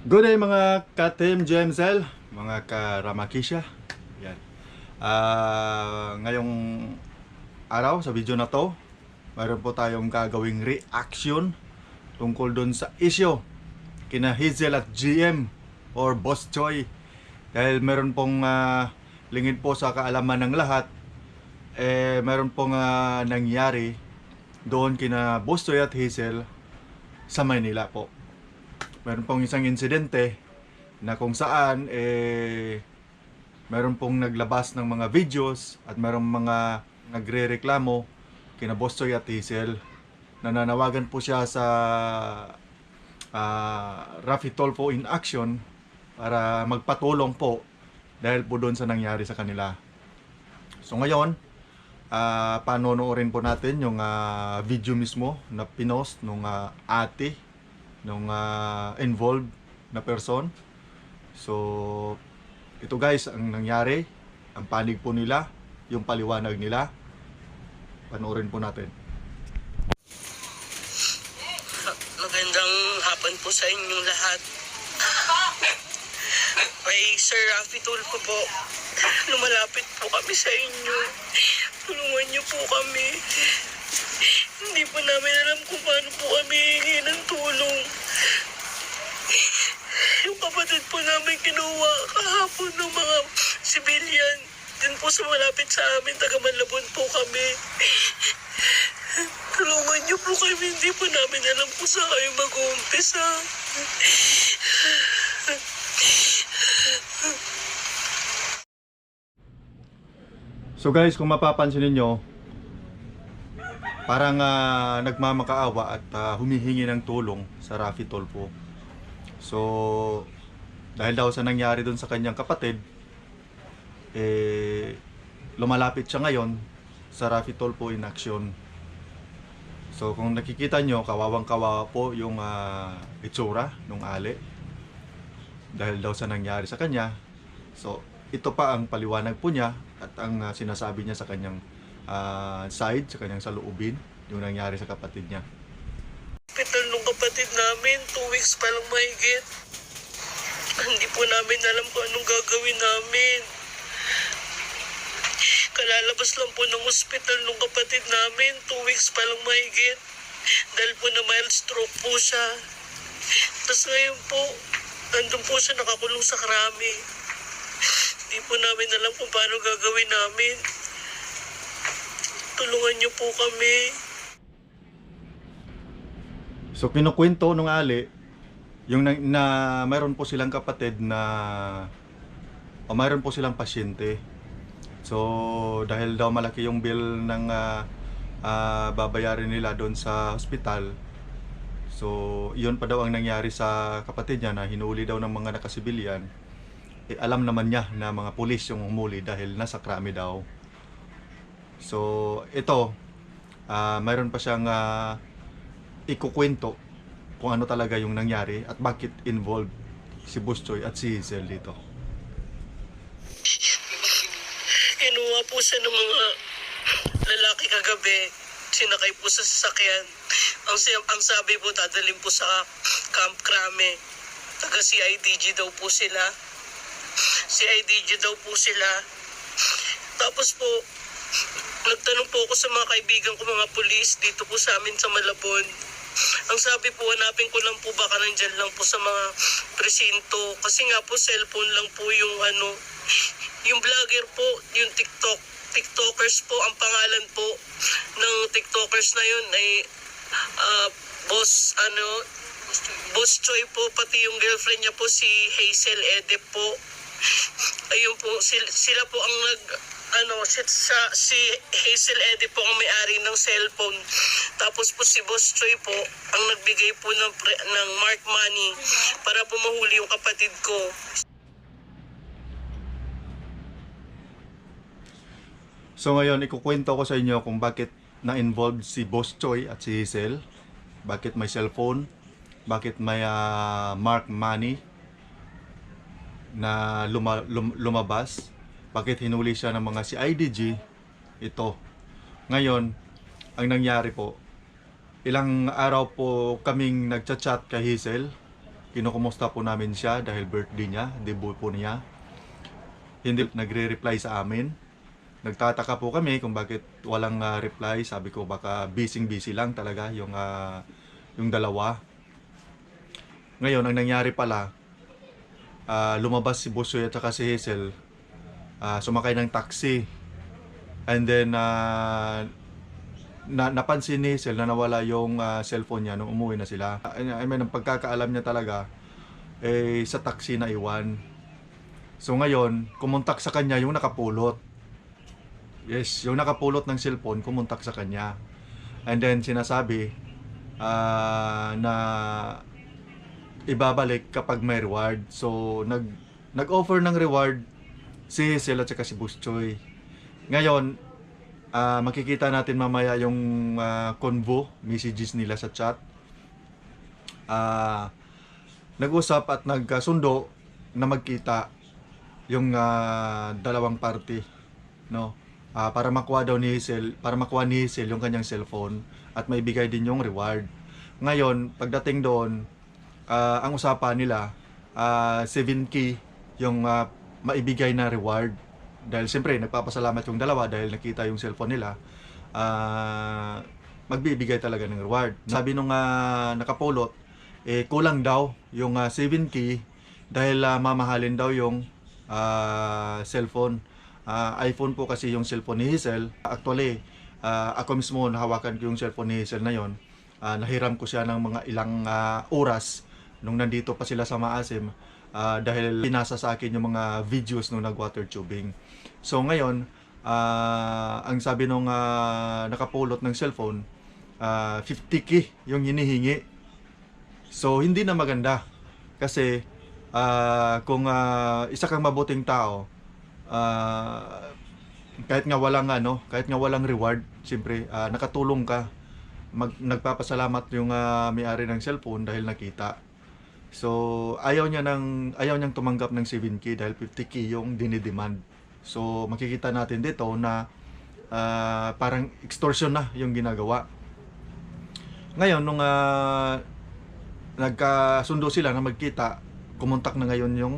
Good day mga ka-Team GMSL, mga ka-Ramakisha. Yan. Ah, ngayong araw sa video na to, mayroon po tayong gagawing reaction tungkol dun sa issue kina Hazel at GM or Boss Choi. Dahil meron pong ah, lingid po sa kaalaman ng lahat, eh meron pong ah, nangyari doon kina Boss Choi at Hazel sa Maynila po meron pong isang insidente na kung saan eh meron pong naglabas ng mga videos at meron mga nagre-reklamo kina Boss at Hazel nananawagan po siya sa ah, Rafi Tolfo in action para magpatulong po dahil po doon sa nangyari sa kanila. So ngayon, ah panonoorin po natin yung ah, video mismo na pinost nung ah, ate nung ah, involved na person. So, ito guys, ang nangyari, ang panig po nila, yung paliwanag nila. Panoorin po natin. Magandang hapon po sa inyong lahat. Kay Sir Rafi Tulfo po, lumalapit po kami sa inyo. Tulungan niyo po kami. Hindi po namin alam kung paano po kami hihingi ng tulong. Yung kapatid po namin kinuha kahapon ng mga sibilyan. Din po sa malapit sa amin, taga Manlabon po kami. Tulungan niyo po kami, hindi po namin alam kung saan kayo mag-uumpisa. So guys, kung mapapansin ninyo, parang ah, nagmamakaawa at ah, humihingi ng tulong sa Rafi Tolfo. So, dahil daw sa nangyari doon sa kanyang kapatid, eh, lumalapit siya ngayon sa Rafi Tolfo in action. So, kung nakikita nyo, kawawang kawawa po yung ah, itsura nung ali. Dahil daw sa nangyari sa kanya. So, ito pa ang paliwanag po niya at ang ah, sinasabi niya sa kanyang ah, side, sa kanyang saloobin, yung nangyari sa kapatid niya. Hospital nung kapatid namin, two weeks pa lang mahigit. Hindi po namin alam kung anong gagawin namin. Kalalabas lang po ng hospital nung kapatid namin, two weeks pa lang mahigit. Dahil po na mild stroke po siya. Tapos ngayon po, nandun po siya nakakulong sa krami. Hindi po namin alam kung paano gagawin namin. Tulungan niyo po kami. So kinukwento nung Ali yung na, na mayroon po silang kapatid na o mayroon po silang pasyente. So dahil daw malaki yung bill ng ah, ah, babayarin nila doon sa hospital. So yun pa daw ang nangyari sa kapatid niya na hinuli daw ng mga nakasibilyan. Eh, alam naman niya na mga pulis yung humuli dahil nasa krami daw. So ito ah mayroon pa siyang ah, ikukwento kung ano talaga yung nangyari at bakit involved si Choi at si Hazel dito. Kinuha po siya ng mga lalaki kagabi. Sinakay po sa sasakyan. Ang, si- ang sabi po, dadalhin po sa Camp Crame. Taga CIDG daw po sila. CIDG daw po sila. Tapos po, nagtanong po ako sa mga kaibigan ko, mga pulis, dito po sa amin sa Malabon. Ang sabi po, hanapin ko lang po baka nandyan lang po sa mga presinto. Kasi nga po, cellphone lang po yung ano, yung vlogger po, yung TikTok, TikTokers po, ang pangalan po ng TikTokers na yun ay ah, Boss, ano, Boss Choi po, pati yung girlfriend niya po si Hazel Ede po. Ayun po, sila, sila po ang nag, ano, si, sa, si Hazel Ede po ang may-ari ng cellphone. Tapos po si Boss Choi po ang nagbigay po ng, pre- ng mark money para po mahuli yung kapatid ko. So ngayon, ikukwento ko sa inyo kung bakit na-involved si Boss Choi at si Hazel. Bakit may cellphone, bakit may ah, mark money na luma- lum- lumabas, bakit hinuli siya ng mga CIDG, ito. Ngayon, ang nangyari po, ilang araw po kaming nagchat-chat kay Hazel kinukumusta po namin siya dahil birthday niya, debut po niya. Hindi nagre-reply sa amin. Nagtataka po kami kung bakit walang ah, reply. Sabi ko baka busy-busy lang talaga yung ah, yung dalawa. Ngayon, ang nangyari pala, ah, lumabas si Busoy at si Hazel, ah, sumakay ng taxi. And then, ah, na, napansin ni Hazel na nawala yung ah, cellphone niya nung umuwi na sila. I, mean, ang pagkakaalam niya talaga, eh, sa taxi na iwan. So ngayon, kumontak sa kanya yung nakapulot. Yes, yung nakapulot ng cellphone, kumontak sa kanya. And then sinasabi ah, na ibabalik kapag may reward. So nag nag-offer ng reward si Hazel at si Boss Choi. Ngayon, ah, makikita natin mamaya yung ah, convo, messages nila sa chat. Ah, nag-usap at nagkasundo na magkita yung ah, dalawang party, no? Ah, para makuha daw ni Hazel, para makuha ni Hazel yung kanyang cellphone at may bigay din yung reward. Ngayon, pagdating doon, ah, ang usapan nila, ah, 7K yung ah, maibigay na reward. Dahil siyempre, nagpapasalamat yung dalawa dahil nakita yung cellphone nila. Ah, magbibigay talaga ng reward. Sabi nung ah, nakapulot, eh, kulang daw yung ah, 7K dahil ah, mamahalin daw yung ah, cellphone. Ah, iPhone po kasi yung cellphone ni Hazel. Actually, ah, ako mismo nahawakan ko yung cellphone ni Hazel na yon. Ah, nahiram ko siya ng mga ilang ah, oras nung nandito pa sila sa Maasim ah, dahil pinasa sa akin yung mga videos nung nag-water tubing. So ngayon, ah, ang sabi nung ah, nakapulot ng cellphone, ah, 50k yung hinihingi. So hindi na maganda kasi ah, kung ah, isa kang mabuting tao, ah, kahit nga walang ano, kahit nga walang reward, siyempre ah, nakatulong ka. Mag, nagpapasalamat yung ah, may-ari ng cellphone dahil nakita. So ayaw niya ng ayaw niyang tumanggap ng 7k dahil 50k yung dinidemand. So makikita natin dito na ah, parang extortion na yung ginagawa. Ngayon nung ah, nagkasundo sila na magkita, kumontak na ngayon yung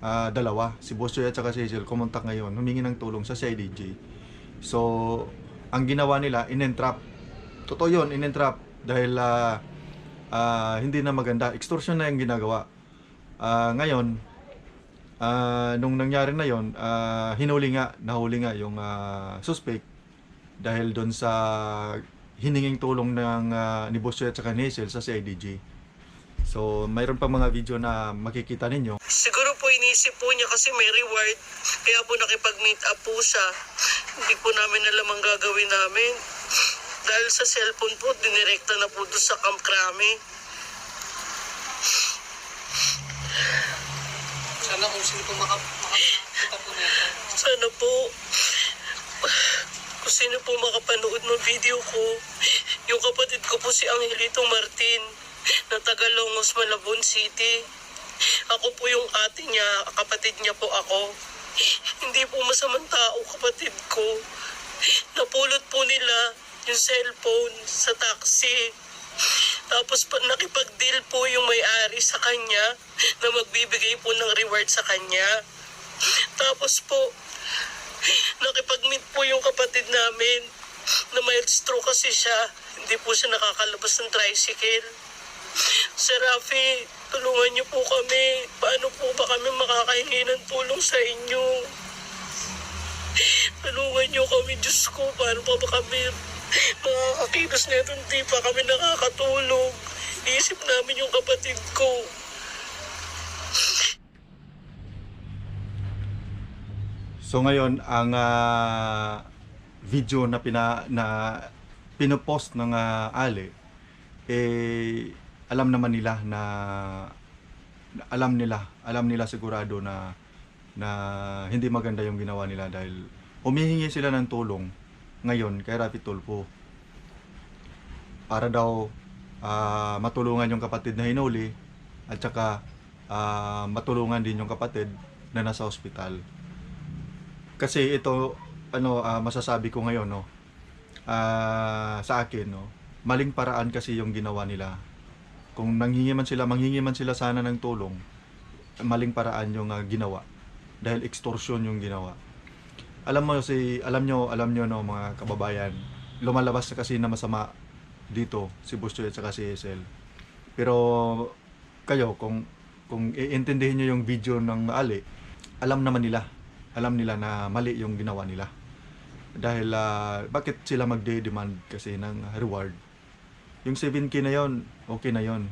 ah, dalawa, si Bosoy at saka si Hazel, kumontak ngayon, humingi ng tulong sa CIDG. So, ang ginawa nila, in-entrap. Totoo yun, in-entrap. Dahil ah, ah, hindi na maganda. Extortion na yung ginagawa. Ah, ngayon, ah, nung nangyari na yon, ah, hinuli nga, nahuli nga yung ah, suspect dahil doon sa hininging tulong ng ah, ni Bosoy at saka ni Hazel sa CIDG. So, mayroon pa mga video na makikita ninyo. Siguro po inisip po niya kasi may reward. Kaya po nakipag-meet up po siya. Hindi po namin alam ang gagawin namin. Dahil sa cellphone po, dinirekta na po doon sa Camp Crame. Sana kung sino po maka, makakita po nito. Sana po, kung sino po makapanood ng video ko, yung kapatid ko po si Angelito Martin, na taga Longos, Malabon City. Ako po yung ate niya, kapatid niya po ako. Hindi po masamang tao kapatid ko. Napulot po nila yung cellphone sa taxi. Tapos pa, nakipag-deal po yung may-ari sa kanya na magbibigay po ng reward sa kanya. Tapos po, nakipag-meet po yung kapatid namin na mild stroke kasi siya. Hindi po siya nakakalabas ng tricycle. Sir Rafi, tulungan niyo po kami. Paano po ba kami makakahingi ng tulong sa inyo? Tulungan niyo kami, Diyos ko. Paano pa ba kami makakakilos nito? Hindi pa kami nakakatulog. Iisip namin yung kapatid ko. So ngayon ang ah, video na pina na pinopost ng ah, Ale eh alam naman nila na alam nila, alam nila sigurado na na hindi maganda yung ginawa nila dahil humihingi sila ng tulong ngayon kay Rafi Tulfo para daw ah, matulungan yung kapatid na hinuli at saka ah, matulungan din yung kapatid na nasa ospital. Kasi ito ano ah, masasabi ko ngayon no. ah, sa akin no, maling paraan kasi yung ginawa nila. Kung nanghingi man sila, manghingi man sila sana ng tulong, maling paraan yung ah, ginawa. Dahil extortion yung ginawa. Alam mo si alam nyo, alam nyo no mga kababayan, lumalabas na kasi na masama dito si Bustoy at si Hazel. Pero kayo kung kung iintindihin niyo yung video ng Ali, alam naman nila. Alam nila na mali yung ginawa nila. Dahil ah, bakit sila magde-demand kasi ng reward? Yung 7k na yon, okay na yon.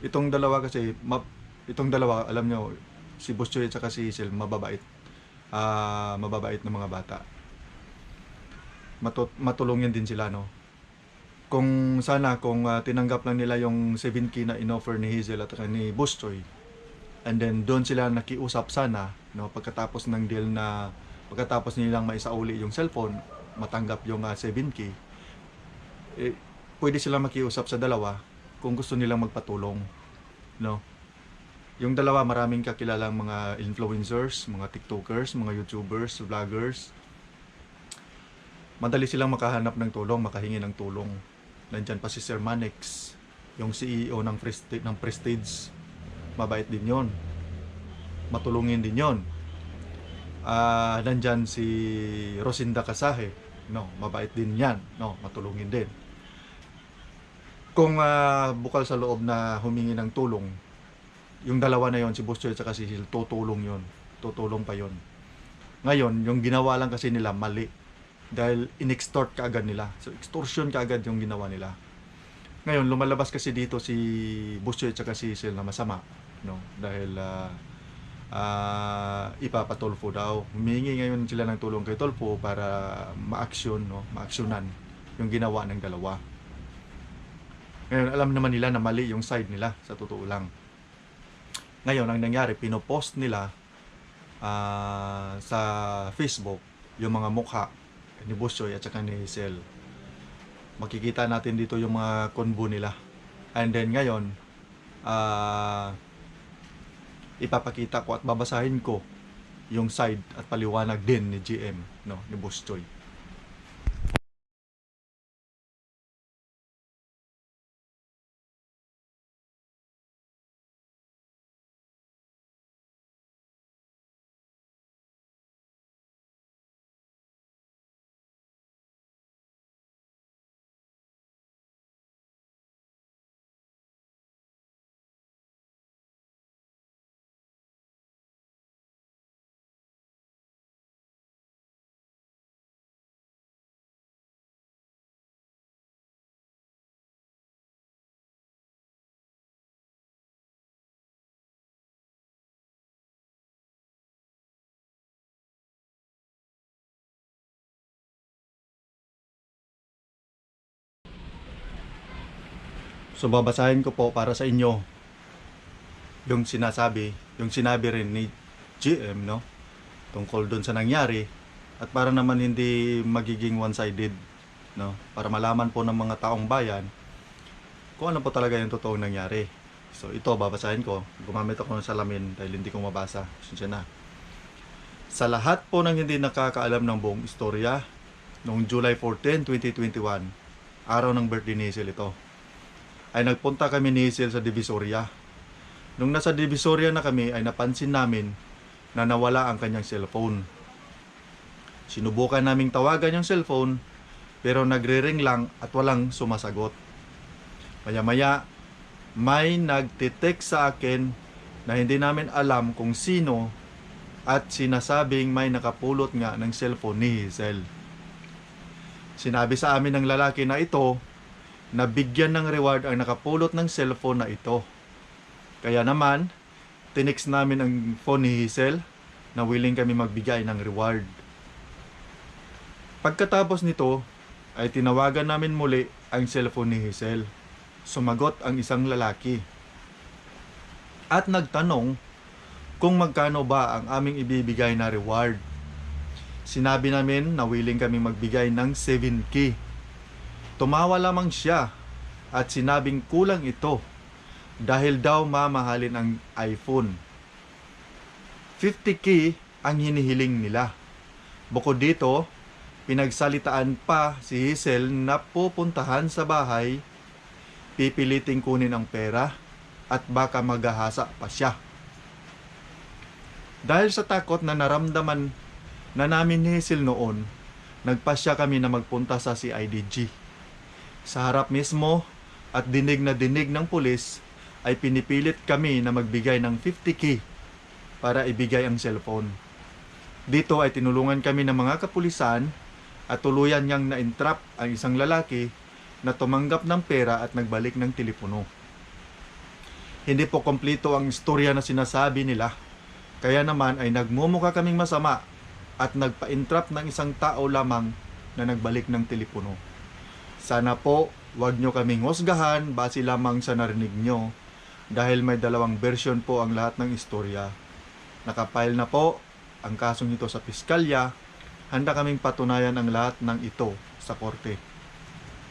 Itong dalawa kasi, ma- itong dalawa, alam nyo, si Bustoy at si Hazel, mababait. Ah, mababait na mga bata. Matut- matulungin din sila, no? Kung sana, kung ah, tinanggap lang nila yung 7k na inoffer ni Hazel at saka ni Bustoy, and then doon sila nakiusap sana, no? Pagkatapos ng deal na, pagkatapos nilang maisauli yung cellphone, matanggap yung ah, 7k, eh, pwede sila makiusap sa dalawa kung gusto nilang magpatulong. No? Yung dalawa, maraming kakilalang mga influencers, mga TikTokers, mga YouTubers, vloggers. Madali silang makahanap ng tulong, makahingi ng tulong. Nandyan pa si Sir Manex, yung CEO ng Prestige, ng Prestige. Mabait din yon. Matulungin din yon. Ah, nandyan si Rosinda Kasahe. No, mabait din yan. No, matulungin din kung ah, bukal sa loob na humingi ng tulong, yung dalawa na yon si Bustoy at si Sil, tutulong yon Tutulong pa yon Ngayon, yung ginawa lang kasi nila mali. Dahil in-extort kaagad nila. So, extortion kaagad yung ginawa nila. Ngayon, lumalabas kasi dito si Bustoy at si Sil na masama. No? Dahil ah ah, ipapatulfo daw. Humingi ngayon sila ng tulong kay Tolfo para ma-action, no? ma-actionan yung ginawa ng dalawa. Ngayon, alam naman nila na mali yung side nila, sa totoo lang. Ngayon, ang nangyari, pinopost nila ah, sa Facebook yung mga mukha ni Busoy at saka ni Hazel. Makikita natin dito yung mga konbo nila. And then ngayon, ah, ipapakita ko at babasahin ko yung side at paliwanag din ni GM, no, ni Bustoy. So babasahin ko po para sa inyo yung sinasabi, yung sinabi rin ni GM, no? Tungkol doon sa nangyari at para naman hindi magiging one-sided, no? Para malaman po ng mga taong bayan kung ano po talaga yung totoong nangyari. So ito babasahin ko. Gumamit ako ng salamin dahil hindi ko mabasa. Sinsya na. Sa lahat po ng hindi nakakaalam ng buong istorya, noong July 14, 2021, araw ng birthday ni Hazel ito ay nagpunta kami ni Hazel sa Divisoria. Nung nasa Divisoria na kami ay napansin namin na nawala ang kanyang cellphone. Sinubukan naming tawagan yung cellphone pero nagre-ring lang at walang sumasagot. Maya-maya may nagtitext sa akin na hindi namin alam kung sino at sinasabing may nakapulot nga ng cellphone ni Hazel. Sinabi sa amin ng lalaki na ito na bigyan ng reward ang nakapulot ng cellphone na ito. Kaya naman, tinix namin ang phone ni Hazel na willing kami magbigay ng reward. Pagkatapos nito, ay tinawagan namin muli ang cellphone ni Hazel. Sumagot ang isang lalaki. At nagtanong kung magkano ba ang aming ibibigay na reward. Sinabi namin na willing kami magbigay ng 7K. Tumawa lamang siya at sinabing kulang ito dahil daw mamahalin ang iPhone. 50k ang hinihiling nila. Bukod dito, pinagsalitaan pa si Hazel na pupuntahan sa bahay pipiliting kunin ang pera at baka magahasa pa siya. Dahil sa takot na naramdaman na namin ni Hazel noon, nagpasya kami na magpunta sa CIDG. Sa harap mismo at dinig na dinig ng pulis ay pinipilit kami na magbigay ng 50k para ibigay ang cellphone. Dito ay tinulungan kami ng mga kapulisan at tuluyan niyang na-entrap ang isang lalaki na tumanggap ng pera at nagbalik ng telepono. Hindi po kompleto ang istorya na sinasabi nila. Kaya naman ay nagmumukha kaming masama at nagpa-entrap ng isang tao lamang na nagbalik ng telepono. Sana po wag nyo kaming husgahan base lamang sa narinig nyo dahil may dalawang version po ang lahat ng istorya. Nakapile na po ang kasong ito sa piskalya. Handa kaming patunayan ang lahat ng ito sa korte.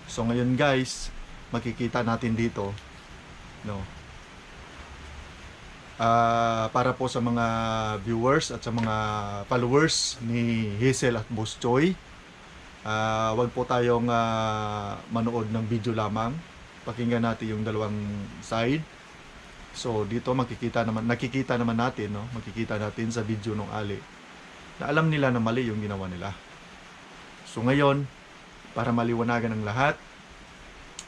So ngayon guys, makikita natin dito no. Ah, para po sa mga viewers at sa mga followers ni Hazel at Boss Choi, ah, wag po tayong ah, manood ng video lamang. Pakinggan natin yung dalawang side. So dito makikita naman nakikita naman natin no, makikita natin sa video ng Ali na alam nila na mali yung ginawa nila. So ngayon, para maliwanagan ng lahat,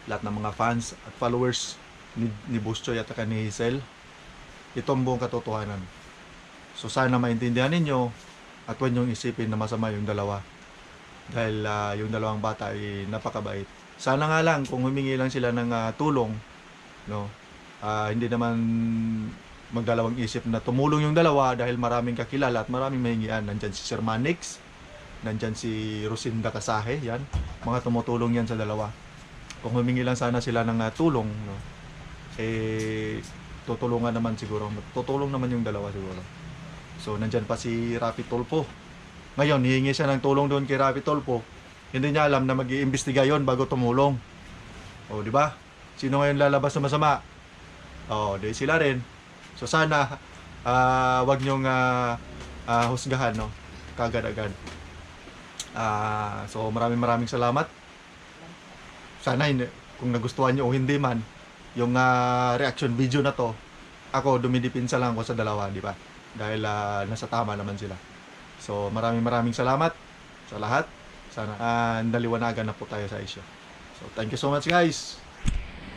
lahat ng mga fans at followers ni, ni Boss Choi at ni Hazel, ito ang buong katotohanan. So sana maintindihan ninyo at huwag niyong isipin na masama yung dalawa. Dahil ah, yung dalawang bata ay napakabait. Sana nga lang kung humingi lang sila ng ah, tulong, no, ah, hindi naman magdalawang isip na tumulong yung dalawa dahil maraming kakilala at maraming mahingian. Nandyan si Sir Manix, nandyan si Rosinda Kasahe, yan. Mga tumutulong yan sa dalawa. Kung humingi lang sana sila ng ah, tulong, no, eh, tutulungan naman siguro. Tutulong naman yung dalawa siguro. So, nandyan pa si Rafi Tolpo. Ngayon, hihingi siya ng tulong doon kay Rafi Tolpo. Hindi niya alam na mag iimbestiga yon bago tumulong. O, di ba? Sino ngayon lalabas na masama? O, di sila rin. So, sana, ah wag niyong ah, ah, husgahan, no? Kagad-agad. Ah, so, maraming maraming salamat. Sana, kung nagustuhan niyo o hindi man, yung ah, reaction video na to, ako dumidipinsa lang ako sa dalawa, di ba? Dahil ah, nasa tama naman sila. So maraming maraming salamat sa lahat. Sana uh, naliwanagan na po tayo sa issue. So thank you so much guys.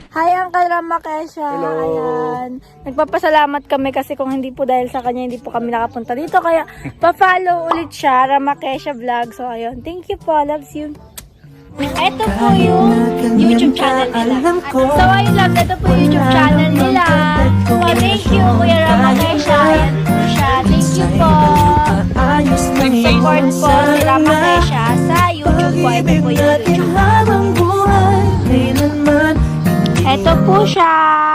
Hi, Uncle Rama Kesha. Hello. Ayan. Nagpapasalamat kami kasi kung hindi po dahil sa kanya, hindi po kami nakapunta dito. Kaya, pa-follow ulit siya, Rama Kesha Vlog. So, ayun. Thank you po. Loves you. Ito po yung YouTube channel nila. So, ayun lang. Ito po yung YouTube channel nila. So, thank you, Kuya Rama Kesha. Ayan po siya. Thank you po. Support po Rama Kesha sa YouTube po. Ito po yung YouTube. Ito po siya.